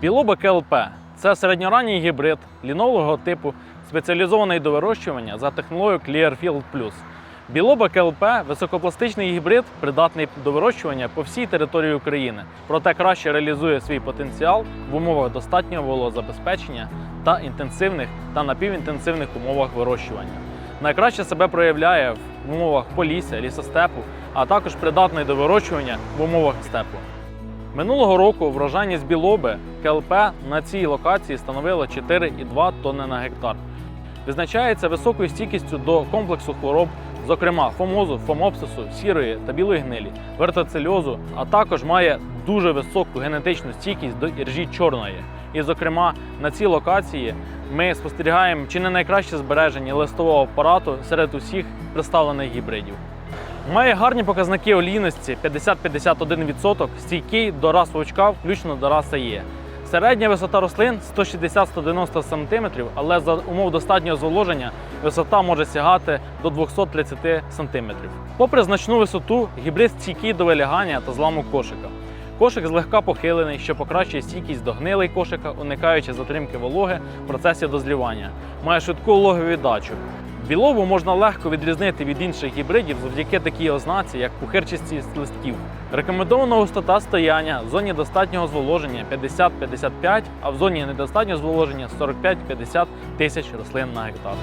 Білоба КЛП це середньоранній гібрид лінолого типу, спеціалізований до вирощування за технологією Clearfield Plus. Білоба КЛП високопластичний гібрид, придатний до вирощування по всій території України, проте краще реалізує свій потенціал в умовах достатнього волозабезпечення та інтенсивних та напівінтенсивних умовах вирощування. Найкраще себе проявляє в умовах полісся, лісостепу, а також придатний до вирощування в умовах степу. Минулого року врожайність білоби КЛП на цій локації становила 4,2 тонни на гектар. Відзначається високою стійкістю до комплексу хвороб, зокрема фомозу, фомопсису, сірої та білої гнилі, вертоцельозу, а також має дуже високу генетичну стійкість до іржі чорної. І, зокрема, на цій локації ми спостерігаємо чи не найкраще збереження листового апарату серед усіх представлених гібридів. Має гарні показники олійності 50-51%, стійкий до рас вовчка, включно до раси Є. Середня висота рослин 160-190 см, але за умов достатнього зволоження висота може сягати до 230 см. Попри значну висоту, гібрид стійкий до вилягання та зламу кошика. Кошик злегка похилений, що покращує стійкість до гнилий кошика, уникаючи затримки вологи в процесі дозрівання. Має швидку вологу віддачу. Білову можна легко відрізнити від інших гібридів завдяки такій ознаці, як пухирчастість листків. Рекомендована густота стояння в зоні достатнього зволоження 50-55, а в зоні недостатнього зволоження 45-50 тисяч рослин на гектар.